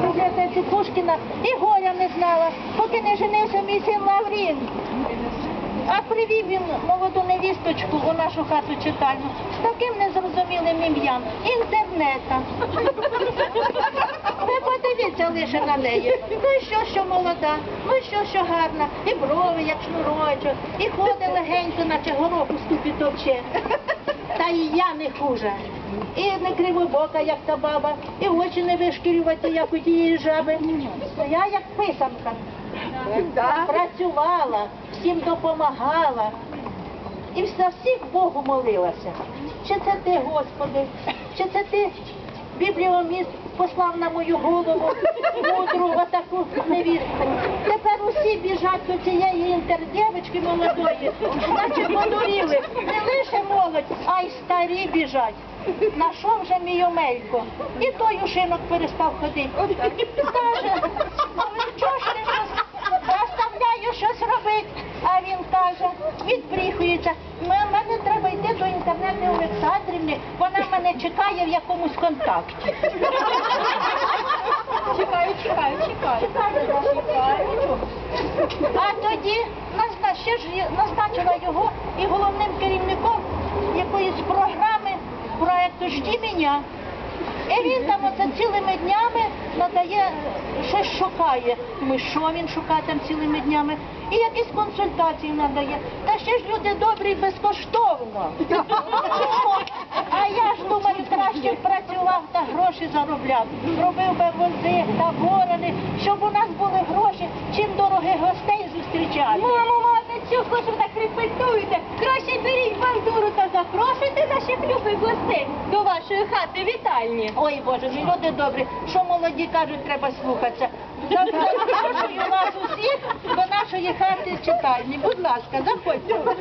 вулиці Пушкіна і горя не знала, поки не женився мій син Лаврін. А привів він молоду невісточку у нашу хату читальну з таким незрозумілим ім'ям інтернета. Ви подивіться лише на неї. Ну що, що молода, ну що, що гарна, і брови, як шнурочок, і ходить легенько, наче горох у ступі товче. Та і я не хуже. І не кривобока, як та баба, і очі не вишкірювати, як у тієї жаби. Я як писанка. Працювала, всім допомагала. І за всіх Богу молилася. Чи це ти, Господи, чи це ти, бібліоміст, послав на мою голову мудру отаку невістку. Тепер усі біжать до цієї інтердєвочки молодої, подуріли. Не лише молодь, а й старі біжать. Нашов вже мій Омелько. І той ушинок перестав ходити. Каже, «Ну, чого ж ти щось заставляю щось робити. А він каже, відбріхується. Мене треба йти до інтернету Олександрівни, вона мене чекає в якомусь контакті. Чекаю, чекаю, чекаю. А тоді назна- ще ж назначила його і головним керівником якоїсь програми проекту «Жді мене». І він там оце цілими днями надає, щось шукає. Ми що він шукає там цілими днями? І якісь консультації надає. Та ще ж люди добрі безкоштовно. А я ж думаю, краще працював та гроші заробляв. Робив би вози та борони, щоб у нас були гроші, чим дорогих гостей зустрічати. Мамо, мати, чого ж ви? Краще беріть бандуру та запрошуйте наших любих гостей до вашої хати вітальні. Ой, Боже, мій люди добрі, що молоді кажуть, треба слухатися. Запрошую вас усіх до нашої хати читальні. Будь ласка, заходьте.